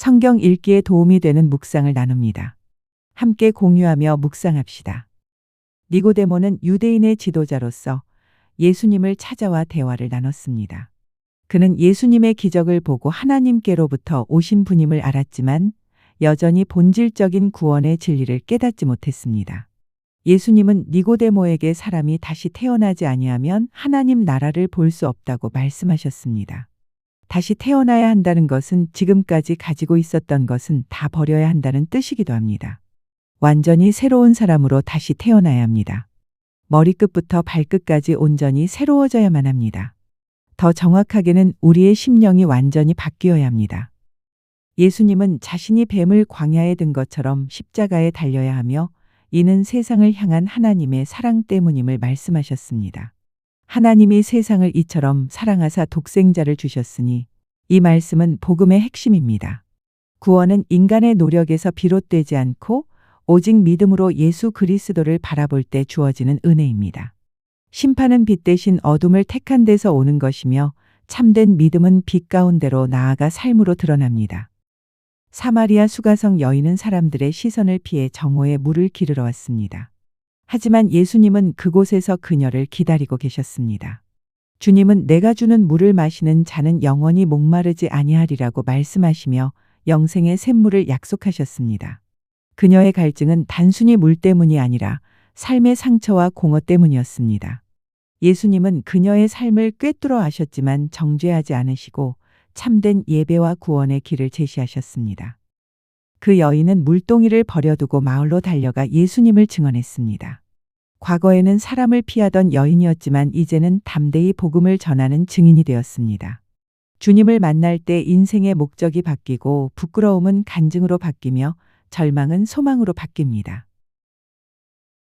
성경 읽기에 도움이 되는 묵상을 나눕니다. 함께 공유하며 묵상합시다. 니고데모는 유대인의 지도자로서 예수님을 찾아와 대화를 나눴습니다. 그는 예수님의 기적을 보고 하나님께로부터 오신 분임을 알았지만 여전히 본질적인 구원의 진리를 깨닫지 못했습니다. 예수님은 니고데모에게 사람이 다시 태어나지 아니하면 하나님 나라를 볼 수 없다고 말씀하셨습니다. 다시 태어나야 한다는 것은 지금까지 가지고 있었던 것은 다 버려야 한다는 뜻이기도 합니다. 완전히 새로운 사람으로 다시 태어나야 합니다. 머리끝부터 발끝까지 온전히 새로워져야만 합니다. 더 정확하게는 우리의 심령이 완전히 바뀌어야 합니다. 예수님은 자신이 뱀을 광야에 든 것처럼 십자가에 달려야 하며 이는 세상을 향한 하나님의 사랑 때문임을 말씀하셨습니다. 하나님이 세상을 이처럼 사랑하사 독생자를 주셨으니 이 말씀은 복음의 핵심입니다. 구원은 인간의 노력에서 비롯되지 않고 오직 믿음으로 예수 그리스도를 바라볼 때 주어지는 은혜입니다. 심판은 빛 대신 어둠을 택한 데서 오는 것이며 참된 믿음은 빛 가운데로 나아가 삶으로 드러납니다. 사마리아 수가성 여인은 사람들의 시선을 피해 정오에 물을 기르러 왔습니다. 하지만 예수님은 그곳에서 그녀를 기다리고 계셨습니다. 주님은 내가 주는 물을 마시는 자는 영원히 목마르지 아니하리라고 말씀하시며 영생의 샘물을 약속하셨습니다. 그녀의 갈증은 단순히 물 때문이 아니라 삶의 상처와 공허 때문이었습니다. 예수님은 그녀의 삶을 꿰뚫어 아셨지만 정죄하지 않으시고 참된 예배와 구원의 길을 제시하셨습니다. 그 여인은 물동이를 버려두고 마을로 달려가 예수님을 증언했습니다. 과거에는 사람을 피하던 여인이었지만 이제는 담대히 복음을 전하는 증인이 되었습니다. 주님을 만날 때 인생의 목적이 바뀌고 부끄러움은 간증으로 바뀌며 절망은 소망으로 바뀝니다.